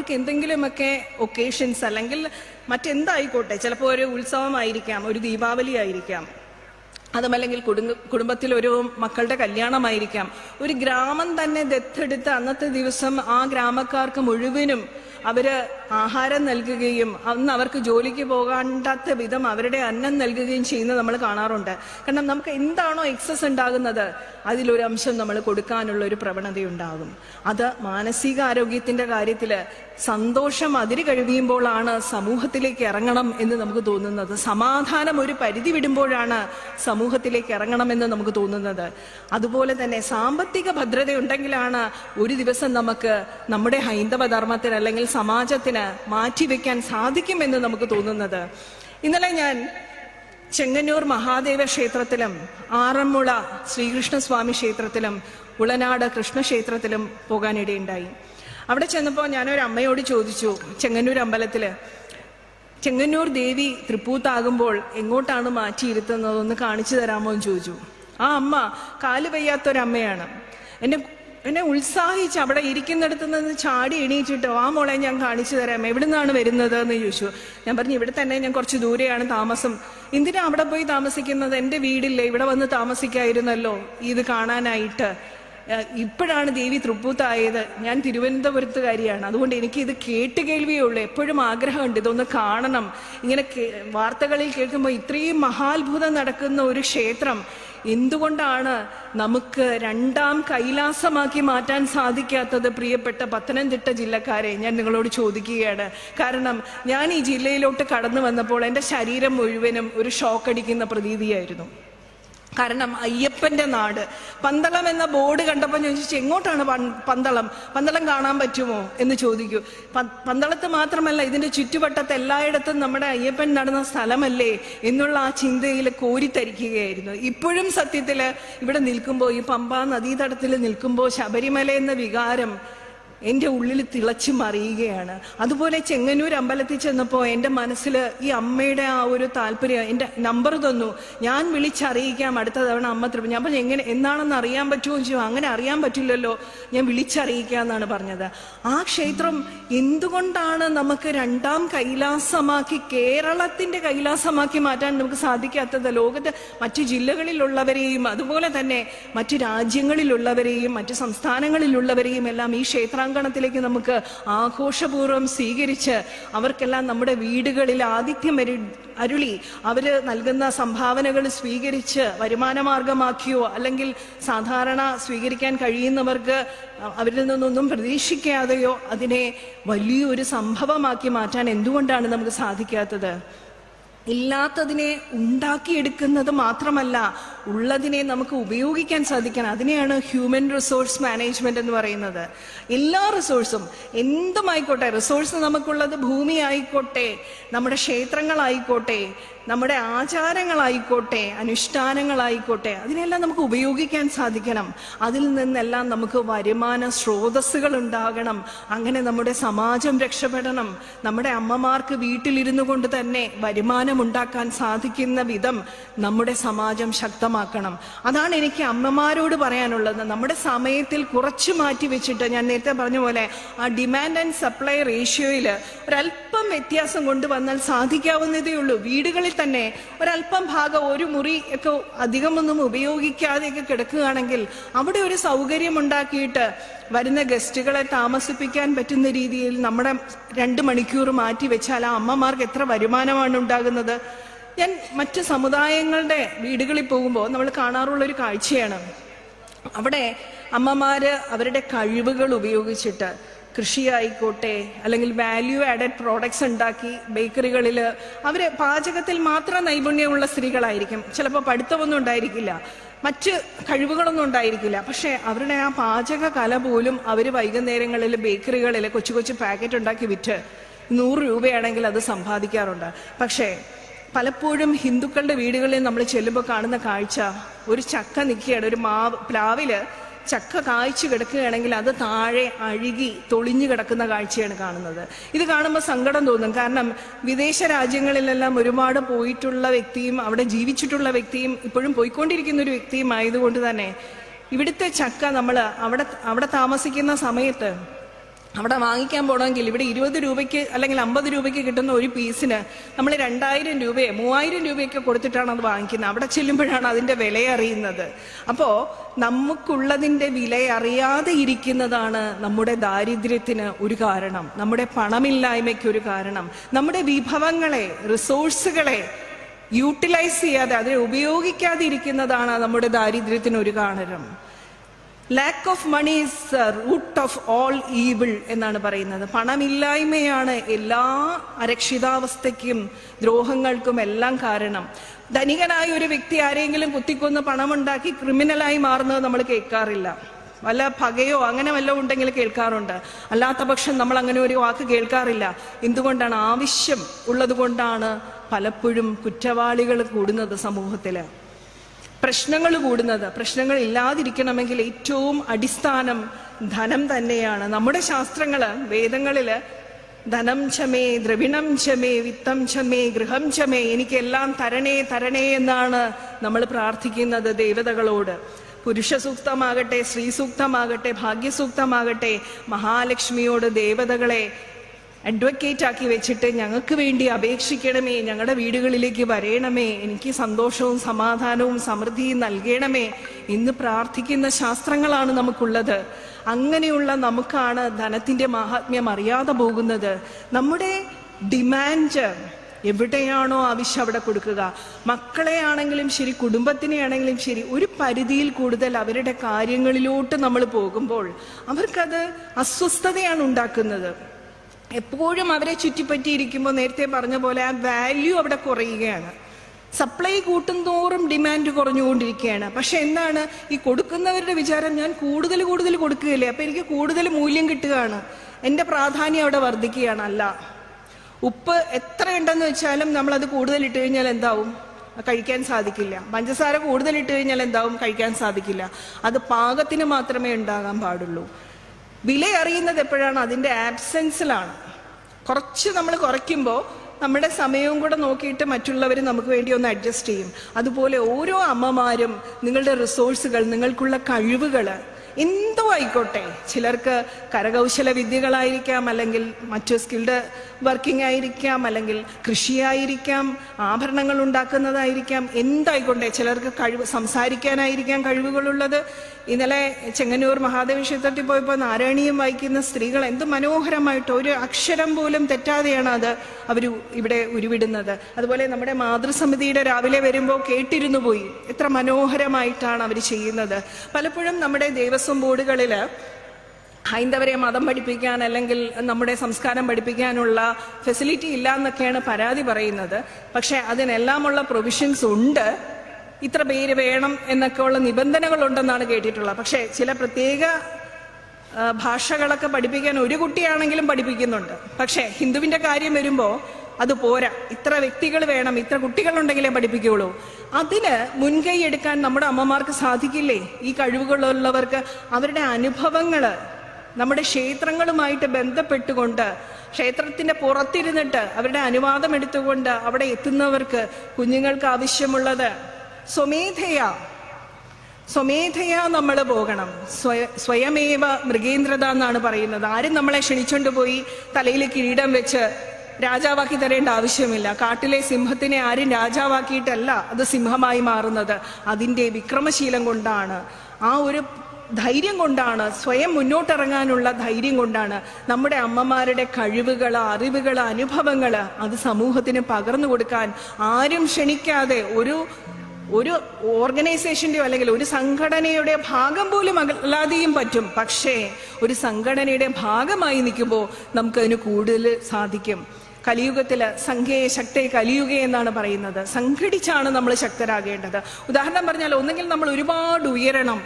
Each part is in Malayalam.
അവർക്ക് എന്തെങ്കിലുമൊക്കെ ഒക്കേഷൻസ് അല്ലെങ്കിൽ മറ്റെന്തായിക്കോട്ടെ ചിലപ്പോൾ ഒരു ഉത്സവമായിരിക്കാം ഒരു ദീപാവലി ആയിരിക്കാം അതുമല്ലെങ്കിൽ കുടുംബ കുടുംബത്തിൽ ഒരു മക്കളുടെ കല്യാണമായിരിക്കാം. ഒരു ഗ്രാമം തന്നെ ദത്തെടുത്ത് അന്നത്തെ ദിവസം ആ ഗ്രാമക്കാർക്ക് മുഴുവനും അവർ ആഹാരം നൽകുകയും അന്ന് അവർക്ക് ജോലിക്ക് പോകാണ്ടാത്ത വിധം അവരുടെ അന്നം നൽകുകയും ചെയ്യുന്നത് നമ്മൾ കാണാറുണ്ട്. കാരണം നമുക്ക് എന്താണോ എക്സസ് ഉണ്ടാകുന്നത് അതിലൊരു അംശം നമ്മൾ കൊടുക്കാനുള്ള ഒരു പ്രവണതയുണ്ടാകും. അത് മാനസികാരോഗ്യത്തിന്റെ കാര്യത്തിൽ സന്തോഷം അതിര് കഴിയുമ്പോഴാണ് സമൂഹത്തിലേക്ക് ഇറങ്ങണം എന്ന് നമുക്ക് തോന്നുന്നത്. സമാധാനം ഒരു പരിധി വിടുമ്പോഴാണ് സമൂഹത്തിലേക്ക് ഇറങ്ങണം എന്ന് നമുക്ക് തോന്നുന്നത്. അതുപോലെ തന്നെ സാമ്പത്തിക ഭദ്രത ഉണ്ടെങ്കിലാണ് ഒരു ദിവസം നമുക്ക് നമ്മുടെ ഹൈന്ദവ ധർമ്മത്തിന് അല്ലെങ്കിൽ സമാജത്തിന് മാറ്റിവെക്കാൻ സാധിക്കുമെന്ന് നമുക്ക് തോന്നുന്നത്. ഇന്നലെ ഞാൻ ചെങ്ങന്നൂർ മഹാദേവ ക്ഷേത്രത്തിലും ആറന്മുള ശ്രീകൃഷ്ണസ്വാമി ക്ഷേത്രത്തിലും ഉളനാട് കൃഷ്ണക്ഷേത്രത്തിലും പോകാനിടയുണ്ടായി. അവിടെ ചെന്നപ്പോൾ ഞാനൊരു അമ്മയോട് ചോദിച്ചു ചെങ്ങന്നൂർ അമ്പലത്തിൽ ചെങ്ങന്നൂർ ദേവി തൃപ്പൂത്താകുമ്പോൾ എങ്ങോട്ടാണ് മാറ്റിയിരുത്തുന്നതെന്ന് കാണിച്ചു തരാമോ? എന്ന് ചോദിച്ചു. ആ അമ്മ കാൽ വയ്യാത്തൊരമ്മയാണ്. എന്നെ എന്നെ ഉത്സാഹിച്ച് അവിടെ ഇരിക്കുന്നിടത്ത് നിന്ന് ചാടി എണീച്ചിട്ട് ആ മോളെ ഞാൻ കാണിച്ചു തരാം. എവിടെ നിന്നാണ് വരുന്നത് എന്ന് ചോദിച്ചു. ഞാൻ പറഞ്ഞു ഇവിടെ തന്നെ ഞാൻ കുറച്ച് ദൂരെയാണ് താമസം. എന്തിനാ അവിടെ പോയി താമസിക്കുന്നത്? എന്റെ വീടില്ലേ ഇവിടെ വന്ന് താമസിക്കായിരുന്നല്ലോ ഇത് കാണാനായിട്ട്. ഇപ്പോഴാണ് ദേവി തൃപ്പൂത്തായത്. ഞാൻ തിരുവനന്തപുരത്തുകാരിയാണ്. അതുകൊണ്ട് എനിക്ക് ഇത് കേട്ട് കേൾവിയേ ഉള്ളൂ. എപ്പോഴും ആഗ്രഹമുണ്ട് ഇതൊന്ന് കാണണം. ഇങ്ങനെ വാർത്തകളിൽ കേൾക്കുമ്പോൾ ഇത്രയും മഹാത്ഭുതം നടക്കുന്ന ഒരു ക്ഷേത്രം എന്തുകൊണ്ടാണ് നമുക്ക് രണ്ടാം കൈലാസമാക്കി മാറ്റാൻ സാധിക്കാത്തത് പ്രിയപ്പെട്ട പത്തനംതിട്ട ജില്ലക്കാരെ? ഞാൻ നിങ്ങളോട് ചോദിക്കുകയാണ്. കാരണം ഞാൻ ഈ ജില്ലയിലോട്ട് കടന്നു വന്നപ്പോൾ എന്റെ ശരീരം മുഴുവനും ഒരു ഷോക്ക് അടിക്കുന്ന പ്രതീതിയായിരുന്നു. കാരണം അയ്യപ്പന്റെ നാട്. പന്തളം എന്ന ബോർഡ് കണ്ടപ്പോൾ ഞാൻ ചോദിച്ചു എങ്ങോട്ടാണ് പന്തളം? പന്തളം കാണാൻ പറ്റുമോ? എന്ന് ചോദിക്കൂ. പന്തളത്ത് മാത്രമല്ല ഇതിന്റെ ചുറ്റുവട്ടത്ത് എല്ലായിടത്തും നമ്മുടെ അയ്യപ്പൻ നടന്ന സ്ഥലമല്ലേ എന്നുള്ള ആ ചിന്തയിൽ കോരിത്തരിക്കുകയായിരുന്നു. ഇപ്പോഴും സത്യത്തിൽ ഇവിടെ നിൽക്കുമ്പോൾ ഈ പമ്പാ നദീതടത്തിൽ നിൽക്കുമ്പോൾ ശബരിമല എന്ന വികാരം എന്റെ ഉള്ളിൽ തിളച്ചു മറിയുകയാണ്. അതുപോലെ ചെങ്ങന്നൂർ അമ്പലത്തിൽ ചെന്നപ്പോൾ എന്റെ മനസ്സിൽ ഈ അമ്മയുടെ ആ ഒരു താല്പര്യം എന്റെ നമ്പർ തന്നു. ഞാൻ വിളിച്ചറിയിക്കാം അടുത്ത തവണ അമ്മ തൃപ്തി ഞാൻ പറഞ്ഞു എങ്ങനെ എന്നാണെന്ന് അറിയാൻ പറ്റുമോ? ചോദിച്ചു. അങ്ങനെ അറിയാൻ പറ്റില്ലല്ലോ. ഞാൻ വിളിച്ചറിയിക്കാം എന്നാണ് പറഞ്ഞത്. ആ ക്ഷേത്രം എന്തുകൊണ്ടാണ് നമുക്ക് രണ്ടാം കൈലാസമാക്കി കേരളത്തിന്റെ കൈലാസമാക്കി മാറ്റാൻ നമുക്ക് സാധിക്കാത്തത്? ലോകത്ത് മറ്റു ജില്ലകളിലുള്ളവരെയും അതുപോലെ തന്നെ മറ്റു രാജ്യങ്ങളിലുള്ളവരെയും മറ്റു സംസ്ഥാനങ്ങളിലുള്ളവരെയും എല്ലാം ഈ ക്ഷേത്രാങ്കണത്തിലേക്ക് നമുക്ക് ആഘോഷപൂർവം സ്വീകരിച്ച് അവർക്കെല്ലാം നമ്മുടെ വീടുകളിൽ ആതിഥ്യം അരു അരുളി അവർ നൽകുന്ന സംഭാവനകൾ സ്വീകരിച്ച് വരുമാന മാർഗമാക്കിയോ അല്ലെങ്കിൽ സാധാരണ സ്വീകരിക്കാൻ കഴിയുന്നവർക്ക് അവരിൽ നിന്നൊന്നും പ്രതീക്ഷിക്കാതെയോ അതിനെ വലിയൊരു സംഭവമാക്കി മാറ്റാൻ എന്തുകൊണ്ടാണ് നമുക്ക് സാധിക്കാത്തത്? ഇല്ലാത്തതിനെ ഉണ്ടാക്കിയെടുക്കുന്നത് മാത്രമല്ല ഉള്ളതിനെ നമുക്ക് ഉപയോഗിക്കാൻ സാധിക്കണം. അതിനെയാണ് ഹ്യൂമൻ റിസോഴ്സ് മാനേജ്മെന്റ് എന്ന് പറയുന്നത്. എല്ലാ റിസോഴ്സും എന്തുമായിക്കോട്ടെ റിസോഴ്സ് നമുക്കുള്ളത് ഭൂമി ആയിക്കോട്ടെ നമ്മുടെ ക്ഷേത്രങ്ങളായിക്കോട്ടെ നമ്മുടെ ആചാരങ്ങളായിക്കോട്ടെ അനുഷ്ഠാനങ്ങളായിക്കോട്ടെ അതിനെല്ലാം നമുക്ക് ഉപയോഗിക്കാൻ സാധിക്കണം. അതിൽ നിന്നെല്ലാം നമുക്ക് വരുമാന സ്രോതസ്സുകൾ ഉണ്ടാകണം. അങ്ങനെ നമ്മുടെ സമാജം രക്ഷപ്പെടണം. നമ്മുടെ അമ്മമാർക്ക് വീട്ടിലിരുന്നു കൊണ്ട് തന്നെ വരുമാനം ഉണ്ടാക്കാൻ സാധിക്കുന്ന വിധം നമ്മുടെ സമാജം ശക്തമാക്കണം. അതാണ് എനിക്ക് അമ്മമാരോട് പറയാനുള്ളത്. നമ്മുടെ സമയത്തിൽ കുറച്ച് മാറ്റി വെച്ചിട്ട് ഞാൻ നേരത്തെ പറഞ്ഞ പോലെ ആ ഡിമാൻഡ് ആൻഡ് സപ്ലൈ റേഷ്യോയിൽ ഒരല്പം വ്യത്യാസം കൊണ്ടുവന്നാൽ സാധിക്കാവുന്നതേ ഉള്ളൂ. വീടുകളിൽ തന്നെ ഒരല്പം ഭാഗം ഒരു മുറി ഒക്കെ അധികമൊന്നും ഉപയോഗിക്കാതെയൊക്കെ കിടക്കുകയാണെങ്കിൽ അവിടെ ഒരു സൗകര്യം ഉണ്ടാക്കിയിട്ട് വരുന്ന ഗസ്റ്റുകളെ താമസിപ്പിക്കാൻ പറ്റുന്ന രീതിയിൽ നമ്മുടെ രണ്ട് മണിക്കൂർ മാറ്റി വെച്ചാൽ ആ അമ്മമാർക്ക് എത്ര വരുമാനമാണ് ഉണ്ടാകുന്നത്? ഞാൻ മറ്റ് സമുദായങ്ങളുടെ വീടുകളിൽ പോകുമ്പോൾ നമ്മൾ കാണാറുള്ള ഒരു കാഴ്ചയാണ്. അവിടെ അമ്മമാര് അവരുടെ കഴിവുകൾ ഉപയോഗിച്ചിട്ട് കൃഷിയായിക്കോട്ടെ അല്ലെങ്കിൽ വാല്യൂ ആഡഡ് പ്രോഡക്ട്സ് ഉണ്ടാക്കി ബേക്കറികളിൽ അവർ പാചകത്തിൽ മാത്രം നൈപുണ്യമുള്ള സ്ത്രീകളായിരിക്കും. ചിലപ്പോൾ പഠിത്തമൊന്നും ഉണ്ടായിരിക്കില്ല. മറ്റ് കഴിവുകളൊന്നും ഉണ്ടായിരിക്കില്ല. പക്ഷേ അവരുടെ ആ പാചക കല പോലും അവർ വൈകുന്നേരങ്ങളിൽ ബേക്കറികളിൽ കൊച്ചു കൊച്ചു പാക്കറ്റ് ഉണ്ടാക്കി വിറ്റ് നൂറ് രൂപയാണെങ്കിൽ അത് സമ്പാദിക്കാറുണ്ട്. പക്ഷേ പലപ്പോഴും ഹിന്ദുക്കളുടെ വീടുകളിൽ നമ്മൾ ചെല്ലുമ്പോൾ കാണുന്ന കാഴ്ച ഒരു ചക്ക നിൽക്കുകയാണ് ഒരു മാവ് പ്ലാവിൽ ചക്ക കായ്ച്ചു കിടക്കുകയാണെങ്കിൽ അത് താഴെ അഴുകി തൊളിഞ്ഞു കിടക്കുന്ന കാഴ്ചയാണ് കാണുന്നത്. ഇത് കാണുമ്പോൾ സങ്കടം തോന്നും. കാരണം വിദേശ രാജ്യങ്ങളിലെല്ലാം ഒരുപാട് പോയിട്ടുള്ള വ്യക്തിയും അവിടെ ജീവിച്ചിട്ടുള്ള വ്യക്തിയും ഇപ്പോഴും പോയിക്കൊണ്ടിരിക്കുന്ന ഒരു വ്യക്തിയും ആയതുകൊണ്ട് തന്നെ ഇവിടുത്തെ ചക്ക നമ്മൾ അവിടെ അവിടെ താമസിക്കുന്ന സമയത്ത് അവിടെ വാങ്ങിക്കാൻ പോകണമെങ്കിൽ ഇവിടെ ഇരുപത് രൂപയ്ക്ക് അല്ലെങ്കിൽ അമ്പത് രൂപയ്ക്ക് കിട്ടുന്ന ഒരു പീസിന് നമ്മൾ രണ്ടായിരം രൂപയെ മൂവായിരം രൂപയൊക്കെ കൊടുത്തിട്ടാണ് അത് വാങ്ങിക്കുന്നത്. അവിടെ ചെല്ലുമ്പോഴാണ് അതിന്റെ വില അറിയുന്നത്. അപ്പോൾ നമുക്കുള്ളതിന്റെ വില അറിയാതെ ഇരിക്കുന്നതാണ് നമ്മുടെ ദാരിദ്ര്യത്തിന് ഒരു കാരണം. നമ്മുടെ പണമില്ലായ്മയ്ക്ക് ഒരു കാരണം. നമ്മുടെ വിഭവങ്ങളെ റിസോഴ്സുകളെ യൂട്ടിലൈസ് ചെയ്യാതെ അതിനെ ഉപയോഗിക്കാതെ ഇരിക്കുന്നതാണ് നമ്മുടെ ദാരിദ്ര്യത്തിന് ഒരു കാരണം. Lack of money is root of all evil എന്നാണ് പറയുന്നത്. പണമില്ലായ്മയാണ് എല്ലാ അരക്ഷിതാവസ്ഥയ്ക്കും ദ്രോഹങ്ങൾക്കും എല്ലാം കാരണം. ധനികനായ ഒരു വ്യക്തി ആരെങ്കിലും കുത്തിക്കൊന്ന് പണമുണ്ടാക്കി ക്രിമിനലായി മാറുന്നത് നമ്മൾ കേൾക്കാറില്ല. വല്ല പകയോ അങ്ങനെ വല്ലതും ഉണ്ടെങ്കിൽ കേൾക്കാറുണ്ട്. അല്ലാത്ത പക്ഷം നമ്മൾ അങ്ങനെ ഒരു വാക്ക് കേൾക്കാറില്ല. എന്തുകൊണ്ടാണ്? ആവശ്യം ഉള്ളത് കൊണ്ടാണ് പലപ്പോഴും കുറ്റവാളികൾ കൂടുന്നത് സമൂഹത്തിൽ. പ്രശ്നങ്ങൾ കൂടുന്നത്. പ്രശ്നങ്ങൾ ഇല്ലാതിരിക്കണമെങ്കിൽ ഏറ്റവും അടിസ്ഥാനം ധനം തന്നെയാണ്. നമ്മുടെ ശാസ്ത്രങ്ങൾ വേദങ്ങളിൽ ധനം ചമേ ദ്രവിണം ചമേ വിത്തം ചമേ ഗൃഹം ചമേ എനിക്കെല്ലാം തരണേ തരണേ എന്നാണ് നമ്മൾ പ്രാർത്ഥിക്കുന്നത് ദേവതകളോട്. പുരുഷ സൂക്തമാകട്ടെ സ്ത്രീ സൂക്തമാകട്ടെ ഭാഗ്യസൂക്തമാകട്ടെ മഹാലക്ഷ്മിയോട് ദേവതകളെ അഡ്വക്കേറ്റ് ആക്കി വെച്ചിട്ട് ഞങ്ങൾക്ക് വേണ്ടി അപേക്ഷിക്കണമേ ഞങ്ങളുടെ വീടുകളിലേക്ക് വരയണമേ എനിക്ക് സന്തോഷവും സമാധാനവും സമൃദ്ധിയും നൽകണമേ ഇന്ന് പ്രാർത്ഥിക്കുന്ന ശാസ്ത്രങ്ങളാണ് നമുക്കുള്ളത്. അങ്ങനെയുള്ള നമുക്കാണ് ധനത്തിന്റെ മഹാത്മ്യം അറിയാതെ പോകുന്നത്. നമ്മുടെ ഡിമാൻഡ് എവിടെയാണോ ആവശ്യം അവിടെ കൊടുക്കുക. മക്കളെ ആണെങ്കിലും ശരി കുടുംബത്തിനെ ആണെങ്കിലും ശരി ഒരു പരിധിയിൽ കൂടുതൽ അവരുടെ കാര്യങ്ങളിലോട്ട് നമ്മൾ പോകുമ്പോൾ അവർക്കത് അസ്വസ്ഥതയാണ് ഉണ്ടാക്കുന്നത്. എപ്പോഴും അവരെ ചുറ്റിപ്പറ്റിയിരിക്കുമ്പോൾ നേരത്തെ പറഞ്ഞ പോലെ ആ വാല്യൂ അവിടെ കുറയുകയാണ്. സപ്ലൈ കൂട്ടുന്തോറും ഡിമാൻഡ് കുറഞ്ഞുകൊണ്ടിരിക്കുകയാണ്. പക്ഷെ എന്താണ്? ഈ കൊടുക്കുന്നവരുടെ വിചാരം ഞാൻ കൂടുതൽ കൂടുതൽ കൊടുക്കുകയില്ലേ? അപ്പൊ എനിക്ക് കൂടുതൽ മൂല്യം കിട്ടുകയാണ്. എന്റെ പ്രാധാന്യം അവിടെ വർദ്ധിക്കുകയാണ് അല്ല ഉപ്പ് എത്ര ഉണ്ടെന്ന് വെച്ചാലും നമ്മൾ അത് കൂടുതൽ ഇട്ട് കഴിഞ്ഞാൽ എന്താവും? കഴിക്കാൻ സാധിക്കില്ല. പഞ്ചസാര കൂടുതൽ ഇട്ട് കഴിഞ്ഞാൽ എന്താവും? കഴിക്കാൻ സാധിക്കില്ല. അത് പാകത്തിന് മാത്രമേ ഉണ്ടാകാൻ പാടുള്ളൂ. വില അറിയുന്നത് എപ്പോഴാണ് അതിന്റെ ആബ്സെൻസിലാണ്. കുറച്ച് നമ്മൾ കുറയ്ക്കുമ്പോൾ നമ്മുടെ സമയവും കൂടെ നോക്കിയിട്ട് മറ്റുള്ളവർ നമുക്ക് വേണ്ടി ഒന്ന് അഡ്ജസ്റ്റ് ചെയ്യും. അതുപോലെ ഓരോ അമ്മമാരും നിങ്ങളുടെ റിസോഴ്സുകൾ നിങ്ങൾക്കുള്ള കഴിവുകൾ എന്തോ ആയിക്കോട്ടെ. ചിലർക്ക് കരകൗശല വിദ്യകളായിരിക്കാം അല്ലെങ്കിൽ മറ്റു സ്കിൽഡ് വർക്കിംഗ് ആയിരിക്കാം അല്ലെങ്കിൽ കൃഷിയായിരിക്കാം ആഭരണങ്ങൾ ഉണ്ടാക്കുന്നതായിരിക്കാം എന്തായിക്കോട്ടെ. ചിലർക്ക് കഴിവ് സംസാരിക്കാനായിരിക്കാം കഴിവുകളുള്ളത്. ഇന്നലെ ചെങ്ങന്നൂർ മഹാദേവ ക്ഷേത്രത്തിൽ പോയപ്പോൾ നാരായണീയം വായിക്കുന്ന സ്ത്രീകൾ എന്ത് മനോഹരമായിട്ട് ഒരു അക്ഷരം പോലും തെറ്റാതെയാണ് അത് അവർ ഇവിടെ ഉരുവിടുന്നത്. അതുപോലെ നമ്മുടെ മാതൃസമിതിയുടെ രാവിലെ വരുമ്പോൾ കേട്ടിരുന്നു പോയി. എത്ര മനോഹരമായിട്ടാണ് അവർ ചെയ്യുന്നത്. പലപ്പോഴും നമ്മുടെ ദേവസ്വം ബോർഡുകളിൽ ഹൈന്ദവരെ മതം പഠിപ്പിക്കാൻ അല്ലെങ്കിൽ നമ്മുടെ സംസ്കാരം പഠിപ്പിക്കാനുള്ള ഫെസിലിറ്റി ഇല്ല എന്നൊക്കെയാണ് പരാതി പറയുന്നത്. പക്ഷേ അതിനെല്ലാമുള്ള പ്രൊവിഷൻസ് ഉണ്ട്. ഇത്ര പേര് വേണം എന്നൊക്കെ ഉള്ള നിബന്ധനകൾ ഉണ്ടെന്നാണ് കേട്ടിട്ടുള്ളത്. പക്ഷേ ചില പ്രത്യേക ഭാഷകളൊക്കെ പഠിപ്പിക്കാൻ ഒരു കുട്ടിയാണെങ്കിലും പഠിപ്പിക്കുന്നുണ്ട്. പക്ഷേ ഹിന്ദുവിന്റെ കാര്യം വരുമ്പോൾ അത് പോരാ. ഇത്ര വ്യക്തികൾ വേണം ഇത്ര കുട്ടികളുണ്ടെങ്കിലേ പഠിപ്പിക്കുകയുള്ളൂ. അതിന് മുൻകൈ എടുക്കാൻ നമ്മുടെ അമ്മമാർക്ക് സാധിക്കില്ലേ? ഈ കഴിവുകളുള്ളവർക്ക് അവരുടെ അനുഭവങ്ങൾ നമ്മുടെ ക്ഷേത്രങ്ങളുമായിട്ട് ബന്ധപ്പെട്ടുകൊണ്ട് ക്ഷേത്രത്തിന്റെ പുറത്തിരുന്നിട്ട് അവരുടെ അനുവാദം എടുത്തുകൊണ്ട് അവിടെ എത്തുന്നവർക്ക് കുഞ്ഞുങ്ങൾക്ക് ആവശ്യമുള്ളത് സ്വമേധയാ. സ്വമേധയാ നമ്മൾ പോകണം. സ്വയ സ്വയമേവ മൃഗേന്ദ്രത എന്നാണ് പറയുന്നത്. ആരും നമ്മളെ ക്ഷണിച്ചുകൊണ്ട് പോയി തലയിൽ കിരീടം വെച്ച് രാജാവാക്കി തരേണ്ട ആവശ്യമില്ല. കാട്ടിലെ സിംഹത്തിനെ ആരും രാജാവാക്കിയിട്ടല്ല അത് സിംഹമായി മാറുന്നത്. അതിന്റെ വിക്രമശീലം കൊണ്ടാണ്. ആ ഒരു ധൈര്യം കൊണ്ടാണ് സ്വയം മുന്നോട്ടിറങ്ങാനുള്ള ധൈര്യം കൊണ്ടാണ് നമ്മുടെ അമ്മമാരുടെ കഴിവുകൾ അറിവുകൾ അനുഭവങ്ങൾ അത് സമൂഹത്തിന് പകർന്നു കൊടുക്കാൻ ആരും ക്ഷണിക്കാതെ ഒരു ഒരു ഓർഗനൈസേഷന്റെയോ അല്ലെങ്കിൽ ഒരു സംഘടനയുടെ ഭാഗം പോലും അല്ലാതെയും പറ്റും. പക്ഷേ ഒരു സംഘടനയുടെ ഭാഗമായി നിൽക്കുമ്പോൾ നമുക്കതിന് കൂടുതൽ സാധിക്കും. കലിയുഗത്തിൽ സംഘയെ ശക്തയെ കലിയുക എന്നാണ് പറയുന്നത്. സംഘടിച്ചാണ് നമ്മൾ ശക്തരാകേണ്ടത്. ഉദാഹരണം പറഞ്ഞാൽ ഒന്നെങ്കിൽ നമ്മൾ ഒരുപാട് ഉയരണം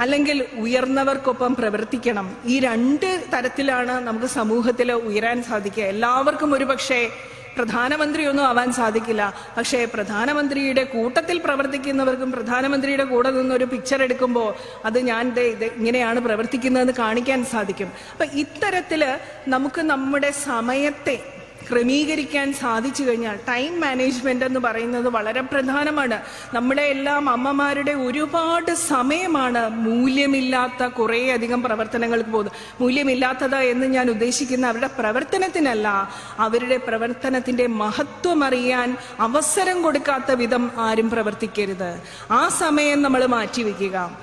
അല്ലെങ്കിൽ ഉയർന്നവർക്കൊപ്പം പ്രവർത്തിക്കണം. ഈ രണ്ട് തരത്തിലാണ് നമുക്ക് സമൂഹത്തിൽ ഉയരാൻ സാധിക്കുക. എല്ലാവർക്കും ഒരു പക്ഷേ പ്രധാനമന്ത്രിയൊന്നും ആവാൻ സാധിക്കില്ല. പക്ഷേ പ്രധാനമന്ത്രിയുടെ കൂട്ടത്തിൽ പ്രവർത്തിക്കുന്നവർക്കും പ്രധാനമന്ത്രിയുടെ കൂടെ നിന്നൊരു പിക്ചർ എടുക്കുമ്പോൾ അത് ഞാൻ ഇത് ഇങ്ങനെയാണ് പ്രവർത്തിക്കുന്നതെന്ന് കാണിക്കാൻ സാധിക്കും. അപ്പം ഇത്തരത്തിൽ നമുക്ക് നമ്മുടെ സമയത്തെ ക്രമീകരിക്കാൻ സാധിച്ചു കഴിഞ്ഞാൽ ടൈം മാനേജ്മെന്റ് എന്ന് പറയുന്നത് വളരെ പ്രധാനമാണ്. നമ്മുടെ എല്ലാം അമ്മമാരുടെ ഒരുപാട് സമയമാണ് മൂല്യമില്ലാത്ത കുറേ അധികം പ്രവർത്തനങ്ങൾക്ക് പോകുന്നത്. മൂല്യമില്ലാത്തത് എന്ന് ഞാൻ ഉദ്ദേശിക്കുന്ന അവരുടെ പ്രവർത്തനത്തിനല്ല അവരുടെ പ്രവർത്തനത്തിന്റെ മഹത്വം അറിയാൻ അവസരം കൊടുക്കാത്ത വിധം ആരും പ്രവർത്തിക്കരുത്. ആ സമയം നമ്മൾ മാറ്റിവെക്കുക.